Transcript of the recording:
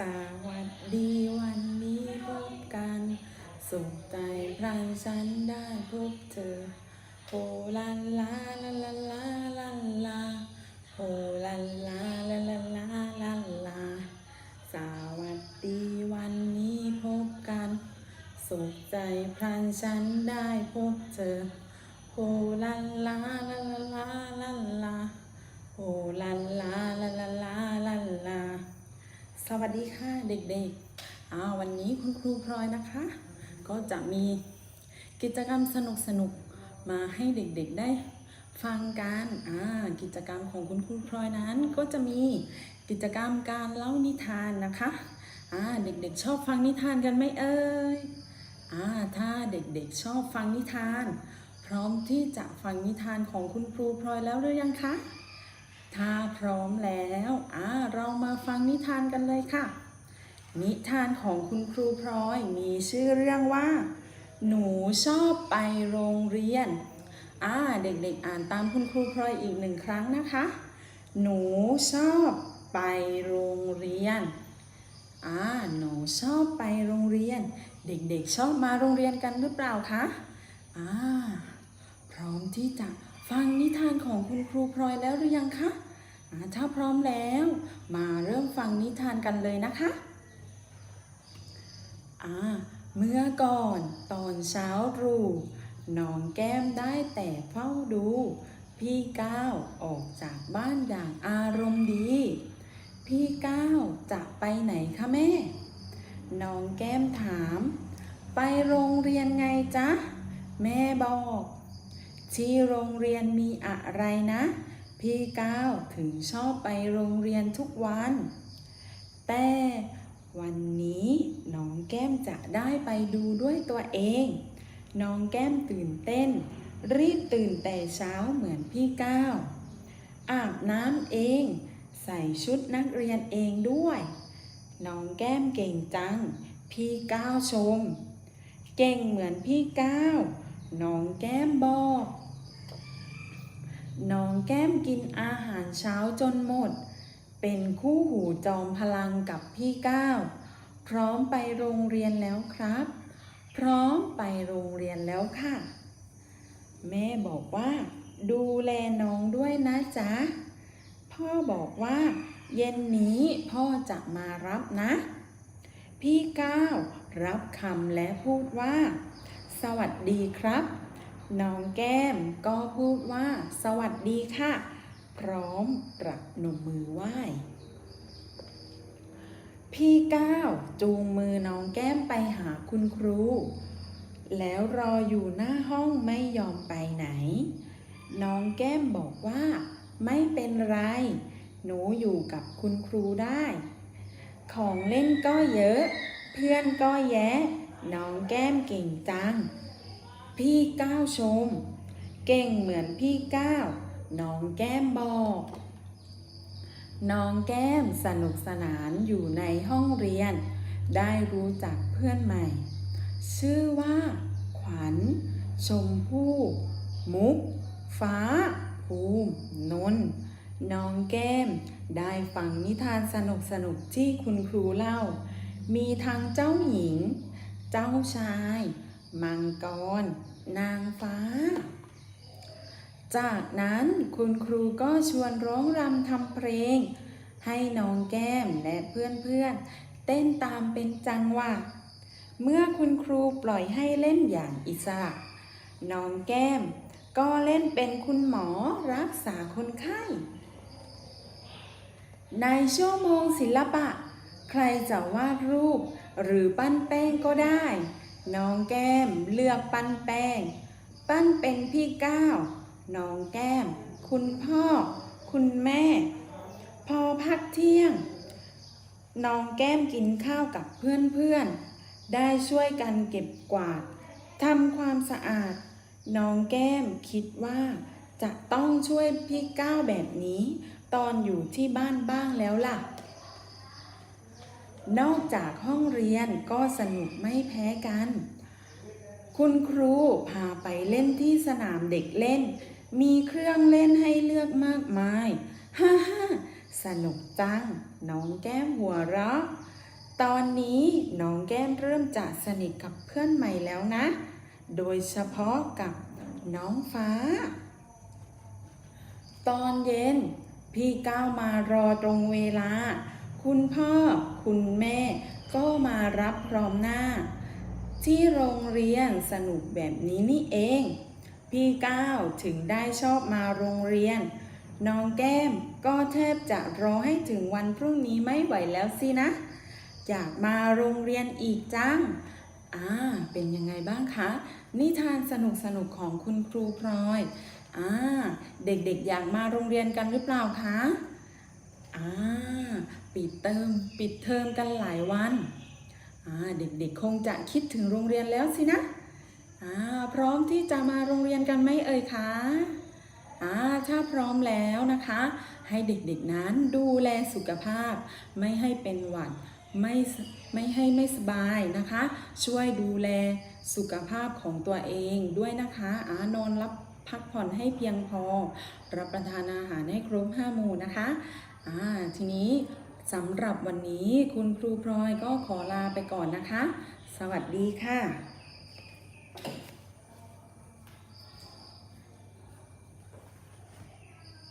สวัสดีวันนี้พบกัน สุขใจพลันฉันได้พบเธอโฮลาลาลาลาลาลาลาโฮลาลาลาลาลาลาลาสวัสดีวันนี้พบกัน สุขใจพลันฉันได้พบเธอโฮลาลาลาลาลาลาลาโฮลาลาลาลาลาลาลา สวัสดีค่ะเด็กๆอ่าวันนี้คุณครูพลอยนะคะ ก็จะมีกิจกรรมสนุกๆมาให้เด็กๆได้ฟังกันอ่ากิจกรรมของคุณครูพลอยนั้นก็จะมีกิจกรรมการเล่านิทานนะคะอ่าเด็กๆชอบฟังนิทานกันไหมเอ่ยอ่าถ้าเด็กๆชอบฟังนิทาน พร้อมที่จะฟังนิทานของคุณครูพลอยแล้วหรือยังคะ ถ้าพร้อมแล้วอ่าเรามาฟังนิทานกันเลยค่ะ นิทานของคุณครูพลอยมีชื่อเรื่องว่า หนูชอบไปโรงเรียนอ่าเด็กๆ อ่านตามคุณครูพลอยอีกหนึ่งครั้งนะคะ หนูชอบไปโรงเรียนอ่าหนูชอบไปโรงเรียน เด็กๆ ชอบมาโรงเรียนกันหรือเปล่าคะอ่าพร้อมที่จะฟังนิทานของคุณครูพลอยแล้วหรือยังคะ ถ้าพร้อมแล้ว มาเริ่มฟังนิทานกันเลยนะคะอ่าเมื่อก่อนตอนเช้าตรู่น้องแก้มได้แต่เฝ้าดู พี่ก้าวออกจากบ้านอย่างอารมณ์ดี พี่ก้าวจะไปไหนคะแม่ น้องแก้มถาม ไปโรงเรียนไงจ๊ะ แม่บอก ที่โรงเรียนมีอะไรนะ พี่ก้าวถึงชอบไปโรงเรียนทุกวัน แต่วันนี้น้องแก้มจะได้ไปดูด้วยตัวเอง น้องแก้มตื่นเต้น รีบตื่นแต่เช้าเหมือนพี่ก้าวอาบน้ำเอง ใส่ชุดนักเรียนเองด้วย น้องแก้มเก่งจัง พี่ก้าวชม เก่งเหมือนพี่ก้าวน้องแก้มบอก น้องแก้มกินอาหารเช้าจนหมด เป็นคู่หูจอมพลังกับพี่ก้าวพร้อมไปโรงเรียนแล้วครับ พร้อมไปโรงเรียนแล้วค่ะ แม่บอกว่า ดูแลน้องด้วยนะจ๊ะ พ่อบอกว่า เย็นนี้พ่อจะมารับนะ พี่ก้าวรับคำและพูดว่า สวัสดีครับ น้องแก้มก็พูดว่า สวัสดีค่ะ พร้อมประนมมือไหว้ พี่ก้าวจูงมือน้องแก้มไปหาคุณครู แล้วรออยู่หน้าห้องไม่ยอมไปไหน น้องแก้มบอกว่า ไม่เป็นไร หนูอยู่กับคุณครูได้ ของเล่นก็เยอะ เพื่อนก็แยะ น้องแก้มเก่งจัง พี่ก้าวชม เก่งเหมือนพี่ก้าวน้องแก้มบอก น้องแก้มสนุกสนานอยู่ในห้องเรียน ได้รู้จักเพื่อนใหม่ ชื่อว่า ขวัญ ชมพู่ มุก ฟ้า ภูมินนน้องแก้ม ได้ฟังนิทานสนุกสนุกที่คุณครูเล่า มีทั้งเจ้าหญิง เจ้าชาย มังกร นางฟ้า จากนั้นคุณครูก็ชวนร้องรำทำเพลง ให้น้องแก้มและเพื่อนๆ เต้นตามเป็นจังหวะ เมื่อคุณครูปล่อยให้เล่นอย่างอิสระ น้องแก้มก็เล่นเป็นคุณหมอรักษาคนไข้ ในชั่วโมงศิลปะ ใครจะวาดรูปหรือปั้นแป้งก็ได้ น้องแก้มเลือกปั้นแป้ง ปั้นเป็นพี่ก้าวน้องแก้ม คุณพ่อ คุณแม่ พอพักเที่ยง น้องแก้มกินข้าวกับเพื่อนๆ ได้ช่วยกันเก็บกวาดทำความสะอาด น้องแก้มคิดว่า จะต้องช่วยพี่ก้าวแบบนี้ ตอนอยู่ที่บ้านบ้างแล้วล่ะ นอกจากห้องเรียนก็สนุกไม่แพ้กัน คุณครูพาไปเล่นที่สนามเด็กเล่น มีเครื่องเล่นให้เลือกมากมาย ฮ่าฮ่าสนุกจัง น้องแก้มหัวเราะ ตอนนี้น้องแก้มเริ่มจะสนิทกับเพื่อนใหม่แล้วนะ โดยเฉพาะกับน้องฟ้า ตอนเย็น พี่ก้าวมารอตรงเวลา คุณพ่อ คุณแม่ ก็มารับพร้อมหน้า ที่โรงเรียนสนุกแบบนี้นี่เอง พี่ก้าวถึงได้ชอบมาโรงเรียน น้องแก้มก็แทบจะรอให้ถึงวันพรุ่งนี้ไม่ไหวแล้วสินะ อยากมาโรงเรียนอีกจังอ่าเป็นยังไงบ้างคะ นิทานสนุกสนุกของคุณครูพลอยอ่าเด็กๆอยากมาโรงเรียนกันหรือเปล่าคะอ่า ปิดเทอมปิดเทอมกันหลายวัน เด็กๆคงจะคิดถึงโรงเรียนแล้วสินะพร้อมที่จะมาโรงเรียนกันไหมเอ่ยคะถ้าพร้อมแล้วนะคะ ให้เด็กๆนั้นดูแลสุขภาพ ไม่ให้เป็นหวัดไม่ไม่ให้ไม่สบายนะคะ ช่วยดูแลสุขภาพของตัวเองด้วยนะคะอานอนรับพักผ่อนให้เพียงพอ รับประทานอาหารให้ครบห้าหมู่นะคะ ทีนี้ สำหรับวันนี้คุณครูพลอยก็ขอลาไปก่อนนะคะ สวัสดีค่ะ